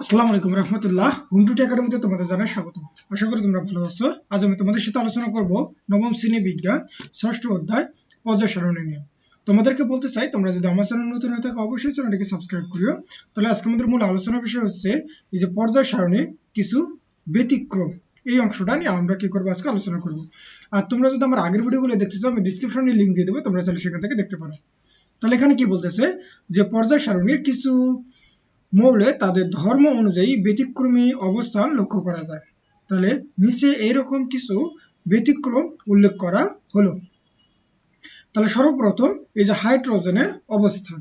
আসসালামু আলাইকুম রহমতুল্লাহ। হোম একাডেমিতে তোমাদের জানাই স্বাগত আশা করি তোমরা ভালো আছো। আজ আমি তোমাদের সাথে আলোচনা করব নবম শ্রেণি বিজ্ঞান, ষষ্ঠ অধ্যায়, পর্যায় সারণী নিয়ে। তোমাদেরকে বলতে চাই, তোমরা যদি আমার চ্যানেল নতুন হয়ে থাকো, অবশ্যই চ্যানেলটিকে সাবস্ক্রাইব করিও। তাহলে আজকে আমাদের মূল বিষয় হচ্ছে, এই যে পর্যায় কিছু ব্যতিক্রম, এই অংশটা নিয়ে আমরা কি করব, আজকে আলোচনা করব। আর তোমরা যদি আমার আগের ভিডিওগুলো দেখতে চাও, আমি ডিসক্রিপশনে লিঙ্ক দিয়ে দেবো, তোমরা চাইলে সেখান থেকে দেখতে পারো। তাহলে এখানে কি বলতেছে? যে পর্যায় সারণীর কিছু মৌলে তাদের ধর্ম অনুযায়ী ব্যতিক্রমী অবস্থান লক্ষ্য করা যায়। তাহলে নিচে এইরকম কিছু ব্যতিক্রম উল্লেখ করা হলো। তাহলে সর্বপ্রথম এই যে হাইড্রোজেনের অবস্থান।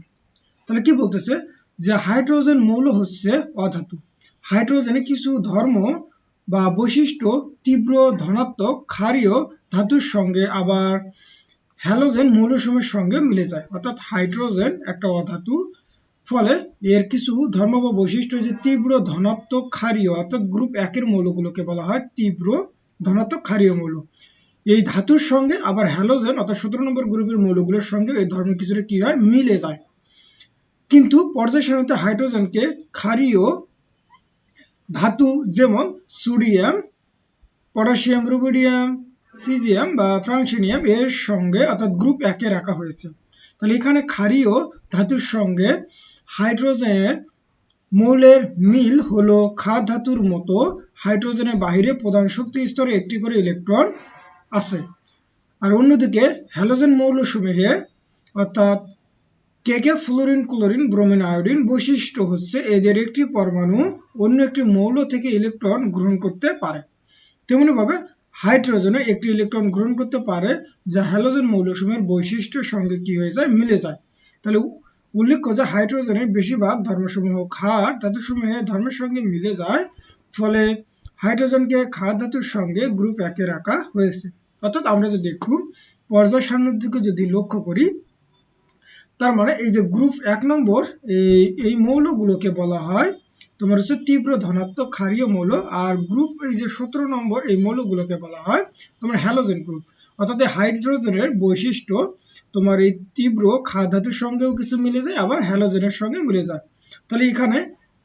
তাহলে কি বলতেছে? যে হাইড্রোজেন মৌল হচ্ছে অধাতু। হাইড্রোজেনে কিছু ধর্ম বা বৈশিষ্ট্য তীব্র, ধনাত্মক, ক্ষারীয় ধাতুর সঙ্গে আবার হ্যালোজেন মৌলসমূহের সঙ্গে মিলে যায়। অর্থাৎ হাইড্রোজেন একটা অধাতু ফলে এর কিছু ধর্ম বা বৈশিষ্ট্য যে তীব্র ধনাত্মক ক্ষারীয়, অর্থাৎ গ্রুপ একের মৌলগুলোকে বলা হয় তীব্র ধনাত্মক ক্ষারীয় মৌল। এই ধাতুর সঙ্গে আবার হ্যালোজেন অর্থাৎ সতেরো নম্বর গ্রুপের মৌলগুলোর সঙ্গে এই ধর্ম কিছুটা কি হয়? মিলে যায়। কিন্তু পর্যায় সারণীতে হাইড্রোজেনকে ক্ষারীয় ধাতু যেমন সোডিয়াম পটাশিয়াম রুবিডিয়াম সিজিয়াম বা ফ্রান্সিনিয়াম এর সঙ্গে, অর্থাৎ গ্রুপ একে রাখা হয়েছে। তাহলে এখানে ক্ষারীয় ধাতুর সঙ্গে হাইড্রোজেনের মৌলের মিল হলো ক্ষার ধাতুর মতো। হাইড্রোজেনের বাহিরে প্রধান শক্তি স্তরে একটি করে ইলেকট্রন আছে। আর অন্যদিকে হ্যালোজেন মৌলসমূহে অর্থাৎ কেকে ফ্লোরিন ক্লোরিন, ব্রোমিন, আয়োডিন বৈশিষ্ট্য হচ্ছে এদের একটি পরমাণু অন্য একটি মৌল থেকে ইলেকট্রন গ্রহণ করতে পারে। তেমনিভাবে হাইড্রোজেনে একটি ইলেকট্রন গ্রহণ করতে পারে, যা হ্যালোজেন মৌলসমূহের বৈশিষ্ট্যের সঙ্গে কি হয়ে যায়, মিলে যায়। তাহলে উল্লেখ্য যে হাইড্রোজেনের বেশিরভাগ ধর্মসমূহ ক্ষার ধাতুসমূহে ধর্মের সঙ্গে মিলে যায়, ফলে হাইড্রোজেনকে ক্ষার ধাতুর সঙ্গে গ্রুপ একে রাখা হয়েছে। অর্থাৎ আমরা যদি একটু পর্যায় সারণীর দিকে যদি লক্ষ্য করি, তার মানে এই যে গ্রুপ এক নম্বর, এই এই মৌলগুলোকে বলা হয় তোমার হচ্ছে তীব্র ধনাত্মক ক্ষারীয় মৌল আর গ্রুপ এই যে সতেরো নম্বর এই মৌলগুলোকে বলা হয় তোমার হ্যালোজেন গ্রুপ অর্থাৎ হাইড্রোজেনের বৈশিষ্ট্য তোমার এই তীব্র ধাতুর সঙ্গেও কিছু মিলে যায়, আবার হ্যালোজেনের সঙ্গে মিলে যায়। তাহলে এখানে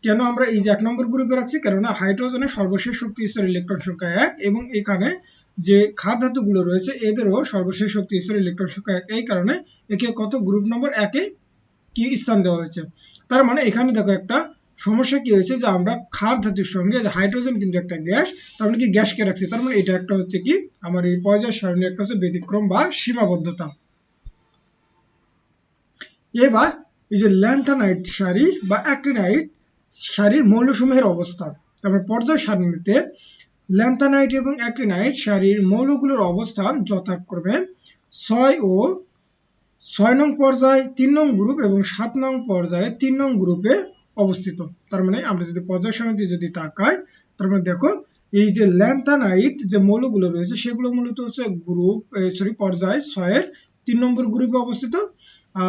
কেন আমরা এই যে এক নম্বর গ্রুপে রাখছি? কেননা হাইড্রোজেনের সর্বশেষ শক্তি স্তর ইলেকট্রন সংখ্যা এক এবং এখানে যে ক্ষার ধাতুগুলো রয়েছে, এদেরও সর্বশেষ শক্তি স্তর ইলেকট্রন সংখ্যা এক। এই কারণে একে কত? গ্রুপ নম্বর একে কি স্থান দেওয়া হয়েছে। তার মানে এখানে দেখো একটা সমস্যা কি হয়েছে যে আমরা ক্ষার ধাতুর সঙ্গে হাইড্রোজেন কিন্তু একটা গ্যাস, তার মানে কি গ্যাসকে রাখছি? তার মানে এটা একটা হচ্ছে কি? আমার এই পর্যায় সারণীর একটা হচ্ছে ব্যতিক্রম বা সীমাবদ্ধতা। এবার এই যে ল্যান্থানাইট সারি বা অ্যাক্টিনাইট সারির মৌলসমূহের অবস্থান তারপর পর্যায় সারণীতে ল্যান্থানাইট এবং অ্যাক্টিনাইট সারির মৌলগুলোর অবস্থান যথাক্রমে ছয় ও ছয় নং পর্যায়, তিন নং গ্রুপ এবং সাত নং পর্যায়ে তিন নং গ্রুপে অবস্থিত। তার মানে আমরা যদি পর্যায় সারণীতে যদি তাকাই, তার মানে দেখো, এই যে ল্যান্থানাইট যে মৌলগুলো রয়েছে, সেগুলো মূলত হচ্ছে গ্রুপ সরি পর্যায় ছয়ের তিন নম্বর গ্রুপে অবস্থিত।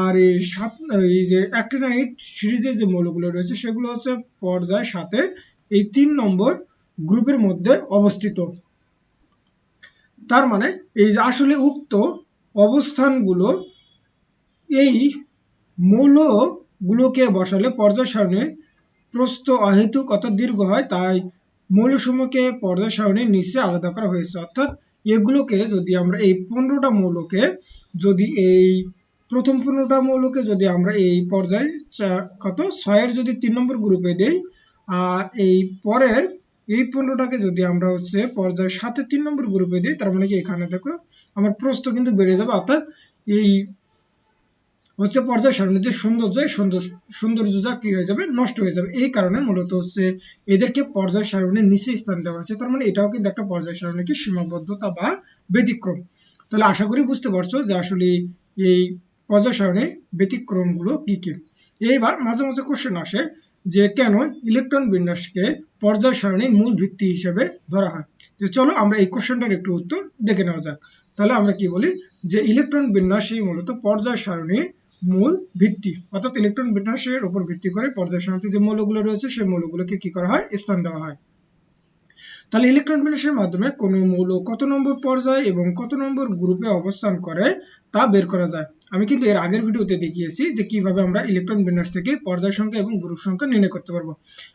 আর এই সাত, এই যে অ্যাক্টিনাইট সিরিজের যে মৌলগুলো রয়েছে, সেগুলো হচ্ছে পর্যায় সাথে এই তিন নম্বর গ্রুপের মধ্যে অবস্থিত। তার মানে এই যে আসলে উক্ত অবস্থানগুলো, এই মৌলগুলোকে বসালে পর্যায় সারণী প্রস্থ অহেতুক অর্থাৎ দীর্ঘ হয়, তাই মৌলসমূহকে পর্যায় সারণীর নিচে আলাদা করা হয়েছে। অর্থাৎ এগুলোকে যদি আমরা এই পনেরোটা মৌলকে যদি এই প্রথম পনেরোটা মৌলকে যদি আমরা এই পর্যায়ে কত? ছয়ের যদি তিন নম্বর গ্রুপে দেই, আর এই পরের, এই পনেরোটাকে যদি আমরা হচ্ছে পর্যায়ে সাথে তিন নম্বর গ্রুপে দিই, তার মানে কি এখানে দেখো আমার প্রস্থ কিন্তু বেড়ে যাবে। অর্থাৎ এই হচ্ছে পর্যায় সারণীর যে সৌন্দর্য সৌন্দর্য সৌন্দর্যটা কি হয়ে যাবে? নষ্ট হয়ে যাবে। এই কারণে মূলত হচ্ছে এদেরকে পর্যায় সারণীর নিচে স্থান দেওয়া হয়েছে। তার মানে এটাও কিন্তু একটা পর্যায় সারণীকে সীমাবদ্ধতা বা ব্যতিক্রম। তাহলে আশা করি বুঝতে পারছ যে আসলে এই পর্যায় সারণীর ব্যতিক্রমগুলো কি কি। এইবার মাঝে মাঝে কোশ্চেন আসে যে কেন ইলেকট্রন বিন্যাসকে পর্যায় সারণীর মূল ভিত্তি হিসেবে ধরা হয়? যে চলো আমরা এই কোশ্চেনটার একটু উত্তর দেখে নেওয়া যাক। তাহলে আমরা কি বলি? যে ইলেকট্রন বিন্যাসই মূলত পর্যায় সারণীর মূল ভিত্তি, অর্থাৎ ইলেকট্রন বিন্যাসের উপর ভিত্তি করে পর্যায় সারণীতে যে মৌলগুলো রয়েছে, সেই মৌলগুলোকে কি করা হয়? স্থান দেওয়া হয়। তাহলে ইলেকট্রন বিন্যাসের মাধ্যমে কোন মৌল কত নম্বর পর্যায় এবং কত নম্বর গ্রুপে অবস্থান করে তা বের করা যায়। আমি কিন্তু এর আগের ভিডিওতে দেখিয়েছি যে কীভাবে আমরা ইলেকট্রন বিন্যাস থেকে পর্যায় সংখ্যা এবং গ্রুপ সংখ্যা নির্ণয় করতে পারব।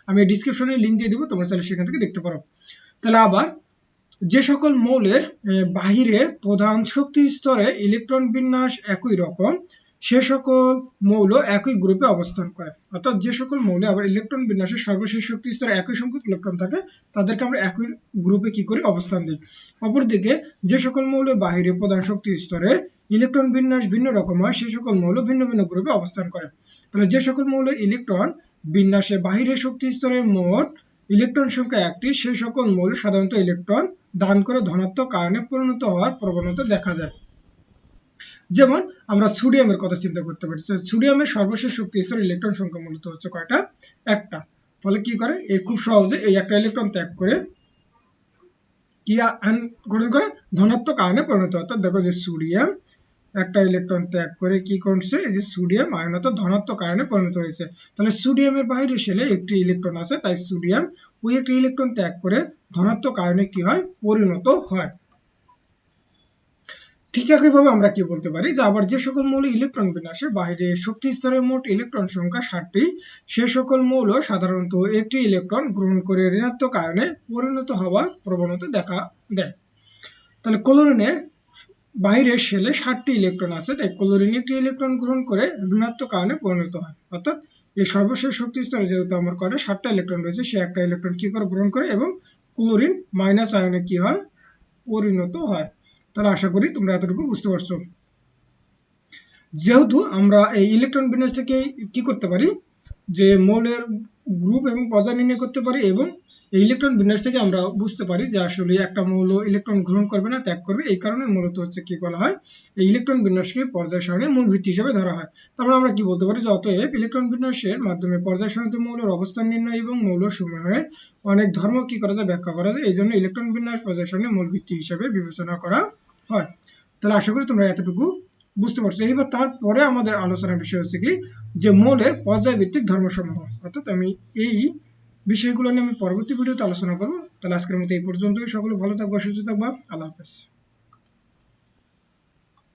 আমি ডিসক্রিপশনে লিঙ্ক দিয়ে দিব, তোমরা চাইলে সেখান থেকে দেখতে পারো। তাহলে আবার যে সকল মৌলের বাহিরে প্রধান শক্তি স্তরে ইলেকট্রন বিন্যাস একই রকম সে সকল মৌল একই গ্রুপে অবস্থান করে। অর্থাৎ যে সকল মৌলে আবার ইলেকট্রন বিন্যাসের সর্বশেষ শক্তি স্তরে একই সংখ্যক ইলেকট্রন থাকে, তাদেরকে আমরা একই গ্রুপে কি করি? অবস্থান দিই। অপরদিকে যে সকল মৌলের বাহিরে প্রধান শক্তি স্তরে ইলেকট্রন বিন্যাস ভিন্ন রকম হয়, সে সকল মৌল ভিন্ন ভিন্ন গ্রুপে অবস্থান করে। তাহলে যে সকল মৌল ইলেকট্রন বিন্যাসে বাহিরে শক্তি স্তরে মোট ইলেকট্রন সংখ্যা একটি সেই সকল মৌল সাধারণত ইলেকট্রন দান করে ধনাত্মক কারণে পরিণত হওয়ার প্রবণতা দেখা যায়। যেমন আমরা সোডিয়ামের কথা চিন্তা করতে পারি। সোডিয়ামের সর্বশেষ শক্তি স্তর ইলেকট্রন সংখ্যা মূলত হচ্ছে কয়টা? একটা। ফলে কি করে? এই খুব সহজে এই একটা ইলেকট্রন ত্যাগ করে কি গ্রহণ করে? ধনাত্মক আয়নে পরিণত হয়। দেখো যে সোডিয়াম একটা ইলেকট্রন ত্যাগ করে কি করছে? এই যে সোডিয়াম আয়ন অর্থাৎ ধনাত্মক আয়নে পরিণত হয়েছে। তাহলে সোডিয়ামের বাইরে সেলে একটি ইলেকট্রন আছে, তাই সোডিয়াম ওই একটি ইলেকট্রন ত্যাগ করে ধনাত্মক আয়নে কি হয়? পরিণত হয়। ঠিক একইভাবে আমরা কি বলতে পারি? যে আবার যে সকল মৌল ইলেকট্রন বিন্যাসে বাইরে শক্তি স্তরের মোট ইলেকট্রন সংখ্যা ষাটটি, সে সকল মৌল সাধারণত একটি ইলেকট্রন গ্রহণ করে ঋণাত্মক আয়নে পরিণত হওয়ার প্রবণতা দেখা দেয়। তাহলে ক্লোরিনের বাইরের শেলে ষাটটি ইলেকট্রন আছে, তাই ক্লোরিন একটি ইলেকট্রন গ্রহণ করে ঋণাত্মক আয়নে পরিণত হয়। অর্থাৎ এই সর্বশেষ শক্তি স্তরে যেহেতু আমার কয়টা? ষাটটা ইলেকট্রন রয়েছে, সে একটা ইলেকট্রন কি করে গ্রহণ করে এবং ক্লোরিন মাইনাস আয়নে কি হয়? পরিণত হয়। তাহলে আশা করি তোমরা এতটুকু বুঝতে পারছ। যেহেতু আমরা এই ইলেকট্রন বিন্যাস থেকে কি করতে পারি? যে মৌলের গ্রুপ এবং পর্যায় নির্ণয় করতে পারি এবং এই ইলেকট্রন বিন্যাস থেকে আমরা বুঝতে পারি যে আসলে একটা মৌল ইলেকট্রন গ্রহণ করবে না, ত্যাগ করবে। এই কারণে মূলত হচ্ছে কি বলা হয়, এই ইলেকট্রন বিন্যাসকে পর্যায় সারণীর মূল ভিত্তি হিসেবে ধরা হয়। তারপরে আমরা কি বলতে পারি যে অতএব ইলেকট্রন বিন্যাসের মাধ্যমে পর্যায় সারণীতে মৌলের অবস্থান নির্ণয় এবং মৌল সমূহের অনেক ধর্ম কি করা যায়, ব্যাখ্যা করা যায়, এই জন্য ইলেকট্রন বিন্যাস পর্যায় সারণীর মূল ভিত্তি হিসেবে বিবেচনা করা হয়। তাহলে আশা করি তোমরা এতটুকু বুঝতে পারছ। এবার তারপরে আমাদের আলোচনার বিষয় হচ্ছে কি, যে মৌলের পর্যায়ভিত্তিক ধর্মসমূহ। অর্থাৎ আমি এই বিষয়গুলো নিয়ে আমি পরবর্তী ভিডিওতে আলোচনা করব। তাহলে আজকের মতো এই পর্যন্তই। সকলে ভালো থাকবা, সুস্থ থাকবা। আল্লাহ হাফেজ।